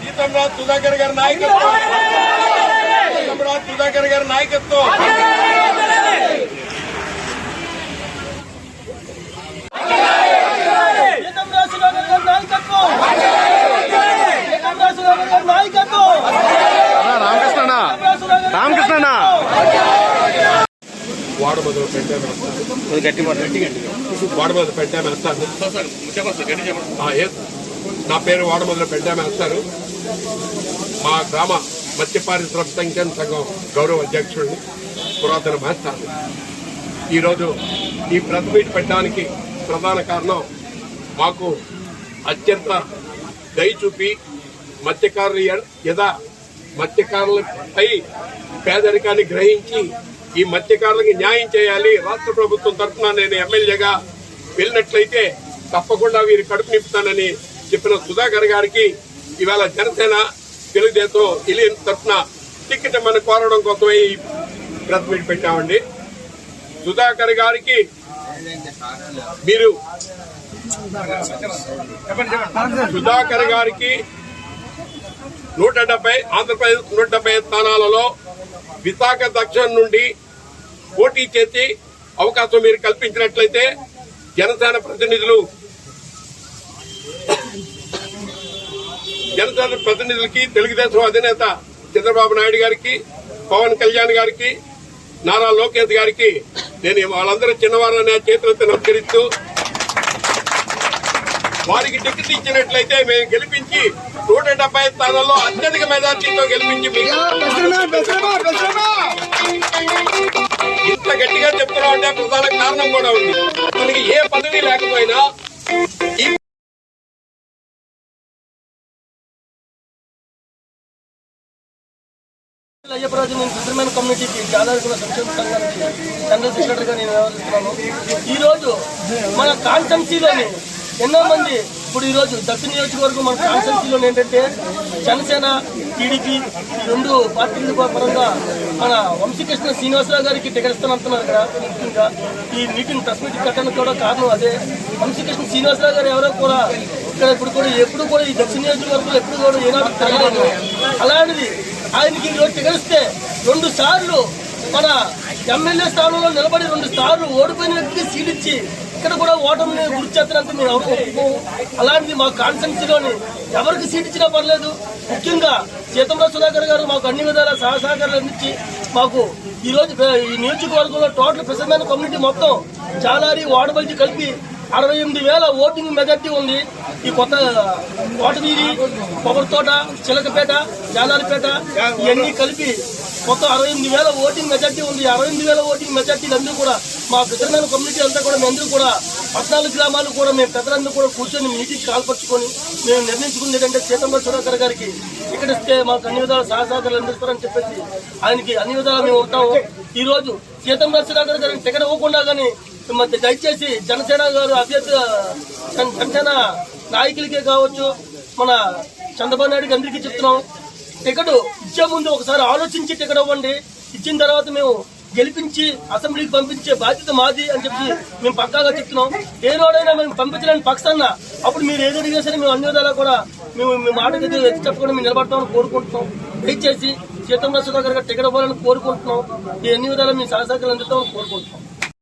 సీతంరాజ్ సుధాకర్ గారి నాయకత్వం సీతంరాజ్ సుధాకర్ గారి నాయకత్వం ఏకం రాజశేఖర్ గారి నాయకత్వం ఏకం రాజశేఖర్ గారి నాయకత్వం రామకృష్ణ రామకృష్ణ రామకృష్ణ వాడ మొదలు పెట్టాను గట్టి వాడ ఆ, ఏ- నా పేరు వాడ మొదలు పెట్టాను మా గ్రామ మత్స్య పారిశ్రామిక సంక్షేమ సంఘం గౌరవ అధ్యక్షుడిని పురాతన మేస్తాను ఈరోజు ఈ ప్రెస్ మీట్ పెట్టడానికి ప్రధాన కారణం మాకు అత్యంత దయచూపి మత్స్యకారులు యథా మత్స్యకారులపై పేదరికాన్ని గ్రహించి ఈ మత్స్యకారులకు న్యాయం చేయాలి. రాష్ట్ర ప్రభుత్వం తరఫున నేను ఎమ్మెల్యేగా వెళ్ళినట్లయితే తప్పకుండా వీరి కడుపు నింపుతానని చెప్పిన సుధాకర్ గారికి ఇవాళ జనసేన తెలుగుదేశం ఇలియన్ తరఫున టికెట్ మనం కోరడం కోసమే ఈ ప్రెస్ మీట్ పెట్టామండి. సుధాకర్ గారికి మీరు సుధాకర్ గారికి నూట డెబ్బై ఆంధ్రప్రదేశ్ నూట డెబ్బై స్థానాలలో విశాఖ దక్షిణ నుండి పోటీ చేసి అవకాశం మీరు కల్పించినట్లయితే జనసేన ప్రతినిధులు జనసేన ప్రతినిధులకి తెలుగుదేశం అధినేత చంద్రబాబు నాయుడు గారికి పవన్ కళ్యాణ్ గారికి నారా లోకేష్ గారికి నేను వాళ్ళందరూ చిన్నవాళ్ళని చేతులతో నమస్కరిస్తూ వారికి టికెట్ ఇచ్చినట్లయితే మేము గెలిపించి నూట డెబ్బై స్థానాల్లో అత్యధిక మెజార్టీతో గెలిపించి ఇంత గట్టిగా చెప్తున్నా అంటే ప్రధాన కారణం కూడా ఉంది. మనకి ఏ పదవి లేకపోయినా అయ్యప్పరాజు నేను సుబ్రహ్మణ్య కమ్యూనిటీకి జాదారికుల సంక్షేమ సంఘానికి జనరల్ సెక్రటరీగా నేను వ్యవహరిస్తున్నాను. ఈరోజు మన కాన్స్టెన్సీలోని ఎన్నో మంది ఇప్పుడు ఈ రోజు దక్షిణ నియోజకవర్గం మన కాన్స్టెన్సీలో ఏంటంటే జనసేన టీడీపీ ఈ రెండు పార్టీల పరంగా మన వంశీకృష్ణ శ్రీనివాసరావు గారికి టికెట్ ఇస్తానంటున్నారు ఇక్కడ ముఖ్యంగా. ఈ మీటింగ్ ప్రెస్ మీటింగ్ కట్టడానికి కూడా కారణం అదే. వంశీకృష్ణ శ్రీనివాసరావు గారు ఎవరో కూడా ఇక్కడ ఇప్పుడు కూడా ఎప్పుడు కూడా ఈ దక్షిణ నియోజకవర్గంలో ఎప్పుడు కూడా ఏనాడు తిరగలేదు. అలాంటిది ఆయనకి ఈరోజు తెలిస్తే రెండు సార్లు మన ఎమ్మెల్యే స్థానంలో నిలబడి రెండు సార్లు ఓడిపోయిన వ్యక్తికి సీట్ ఇచ్చి ఇక్కడ కూడా ఓటమిని గుర్తు చేస్తున్నంత మేము ఎవరు ఒప్పుకోము. అలాంటిది మా కాన్స్టెన్సీలోని ఎవరికి సీట్ ఇచ్చినా పర్లేదు ముఖ్యంగా సీతంరావు సుధాకర్ గారు మాకు అన్ని విధాల సహసహకారాలు అందించి మాకు ఈ ఈ నియోజకవర్గంలో టోటల్ ప్రసమైన కమ్యూనిటీ మొత్తం జాలారి వాడబల్జి కలిపి అరవై ఎనిమిది వేల ఓటింగ్ మెజార్టీ ఉంది. ఈ కొత్త కోటవీరి కొబ్బరితోట చిలకపేట జాలారిపేట ఇవన్నీ కలిపి కొత్త అరవై ఎనిమిది వేల ఓటింగ్ మెజార్టీ ఉంది. అరవై ఎనిమిది వేల ఓటింగ్ మెజార్టీలు అందరూ కూడా మా ప్రజలమైన కమ్యూనిటీ అంతా కూడా మేమందరూ కూడా పద్నాలుగు గ్రామాలు కూడా మేము పెద్దలందరూ కూడా కూర్చొని మీటింగ్ కాల్పరుచుకొని మేము నిర్ణయించుకుంది ఏంటంటే సీతంలో సుధాకర్ గారికి ఇక్కడ ఇస్తే మాకు అన్ని విధాల సహసాగాలు అందిస్తారని చెప్పేసి ఆయనకి అన్ని విధాలు మేము ఉంటాము. ఈరోజు రోజు సీతంలో సుధాకర్ గారికి టికెట్ ఇవ్వకుండా కానీ మరి దయచేసి జనసేన గారు అభ్యర్థి జనసేన నాయకులకే కావచ్చు మన చంద్రబాబు నాయుడుకి అందరికీ చెప్తున్నాం. టికెట్ ఇచ్చే ముందు ఒకసారి ఆలోచించి టికెట్ ఇవ్వండి ఇచ్చిన తర్వాత మేము గెలిపించి అసెంబ్లీకి పంపించే బాధ్యత మాది అని చెప్పి మేము పక్కాగా చెప్తున్నాం. ఏ రోడైనా మేము పంపించలేని పక్షాన అప్పుడు మీరు ఏది అడిగినా సరే మేము అన్ని విధాలా కూడా మేము మీ మాటకి ఎత్తి చెప్పకుండా మేము నిలబడతామని కోరుకుంటున్నాం. దయచేసి సీతంరావు సుధాకర్ గారు టికెట్ ఇవ్వాలని కోరుకుంటున్నాం. ఈ అన్ని విధాలా మీ సహసహకాలు అందుతామని కోరుకుంటున్నాం.